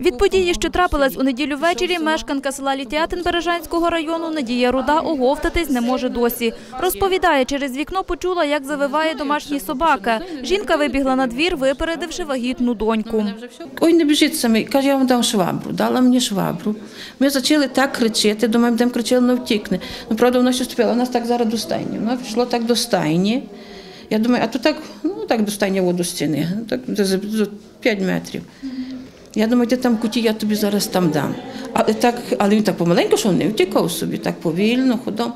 Від події, що трапилась у неділю ввечері, мешканка села Літятин Бережанського району Надія Руда оговтатись не може досі. Розповідає, через вікно почула, як завиває домашній собака. Жінка вибігла на двір, випередивши вагітну доньку. Ой, не біжіть самі. Каже, я вам дам швабру. Дала мені швабру. Ми почали так кричати, думаємо, будемо кричали, не втікне. Ну, правда, вона ще вступила, у нас так зараз до стайні. Воно пішло так до стайні. Я думаю, а то так, ну так до стайні воду стіни, так за 5 метрів. Я думаю, ти там куті, я тобі зараз там дам. Але, так, але він так помаленьку, що не втікав собі, так повільно, ходом.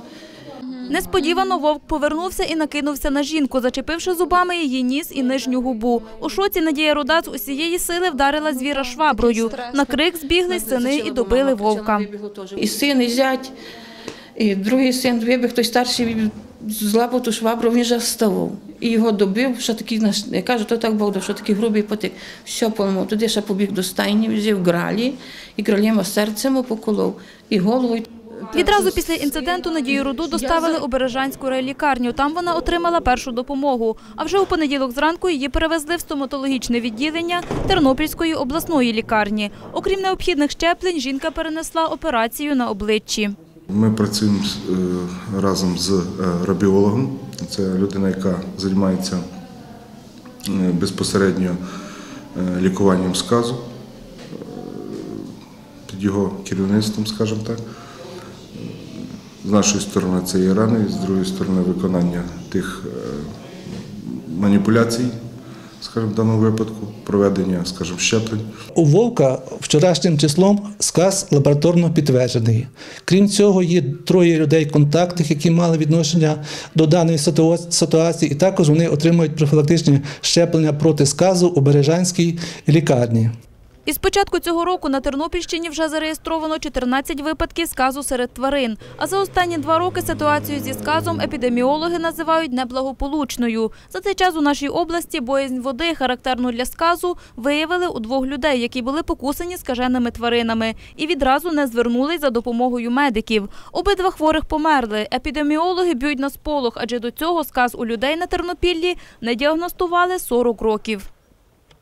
Несподівано вовк повернувся і накинувся на жінку, зачепивши зубами її ніс і нижню губу. У шоці Надія Руда з усієї сили вдарила звіра шваброю. На крик збіглись сини і добили вовка. І син, і зять, і другий син вибіг, той старший злапав ту швабру, він вже вставав. І його добив, що такий, наш- я кажу, то так Бог, дав, що такий грубий потик. Все поламав. Туди ще побіг до стайні, взяв гралі, і кролєма серцем поколов, і голову. Відразу після інциденту Надію Руду доставили у Бережанську райлікарню. Там вона отримала першу допомогу. А вже у понеділок зранку її перевезли в стоматологічне відділення Тернопільської обласної лікарні. Окрім необхідних щеплень, жінка перенесла операцію на обличчі. Ми працюємо е, разом з е, рабіологом. Це людина, яка займається е, безпосередньо е, лікуванням сказу е, під його керівництвом, скажімо так. З нашої сторони це є рани, з другої сторони виконання тих маніпуляцій, скажімо, в даному випадку, проведення, скажімо, щеплень. У вовка вчорашнім числом сказ лабораторно підтверджений. Крім цього, є троє людей контактних, які мали відношення до даної ситуації, і також вони отримують профілактичні щеплення проти сказу у Бережанській лікарні. Із початку цього року на Тернопільщині вже зареєстровано 14 випадків сказу серед тварин. А за останні два роки ситуацію зі сказом епідеміологи називають неблагополучною. За цей час у нашій області боязнь води, характерну для сказу, виявили у двох людей, які були покусані скаженими тваринами, і відразу не звернулись за допомогою медиків. Обидва хворих померли. Епідеміологи б'ють на сполох, адже до цього сказ у людей на Тернопіллі не діагностували 40 років.